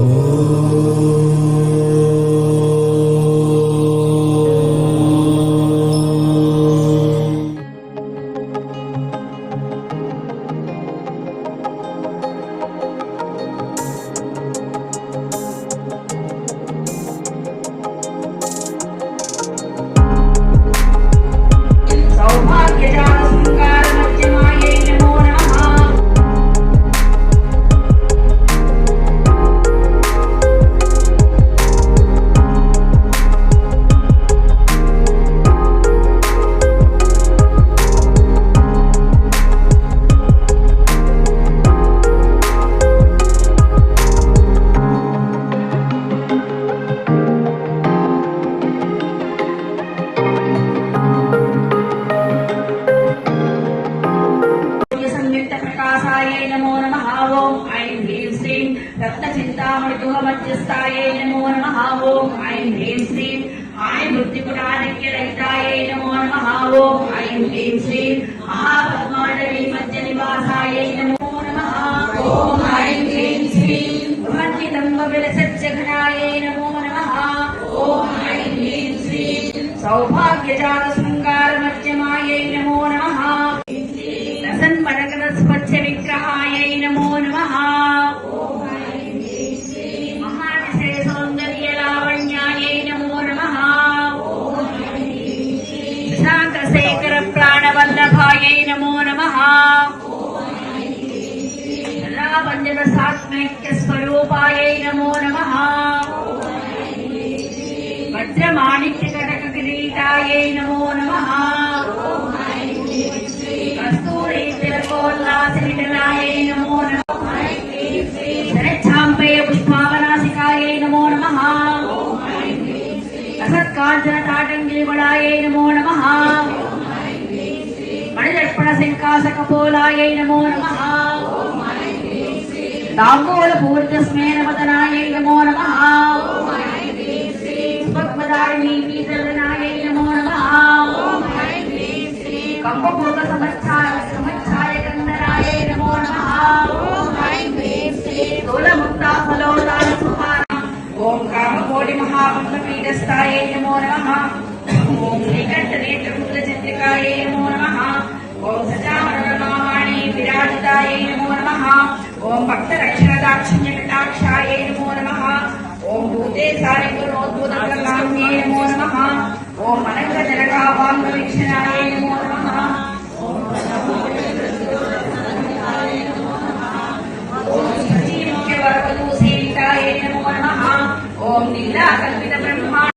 Oh. ఓం ఐం హ్రీం శ్రీం రత్న చింతామృతుహ మధ్యస్థాయే నమో నమ. ఓం ఐం హ్రీం శ్రీం ఆయ ఐం మృత్యుకుటాదిక్యరహితాయై నమో నమ. ఓం ఐం హ్రీం శ్రీం మహాపద్మాండవీ మధ్య నివాసాయే నమో నమ. ఓం ఐం హ్రీం శ్రీం బ్రహ్మణ్యతంబ విలసజ్జఘనాయే నమో నమ. ఓం ఐం హ్రీం శ్రీం సౌభాగ్యజాత శృంగార మధ్యమాయే నమో నమః. ప్రాణవల్లభాయై నమో నమః. రావంజన సాత్మైక్య స్వరూపాయై నమో నమః. వజ్రమాణిక్య కటక కిరీటాయై నమో నమః. కస్తూరి తిలకోల్లాసనిటలాయై నమో నమః. శరచ్ఛాంపయ పుష్పావనాసికాయై నమో నమః నమో. నమ మణిదర్పణ శంకాసకపోలాయై నమో నమః. పద్మదారిణీ పీతలనాయై నమో నమః. కంపభోగ సమచ్ఛాయ సమచ్ఛాయ కందరాయై నమో నమః. స్థూలముక్తా ఫలోదాన సుహార. ఓం కామకోటి నమో ఓం శ్రీకంఠ నేత్రముద్ర చంద్రికాయై నమో నమ. ఓం సజామరణమాణి విరాజితాయై నమో నమః. ఓం భక్త రక్షణ దాక్షిణ్య కటాక్షాయై నమో నమః. ఓం భూతే సారి గుణోద్భుత నమో నమః. ఓం అనంగ జనకావాంగ వీక్షణాయై నమో నమః. ఓం నీలా కల్పిత బ్రహ్మ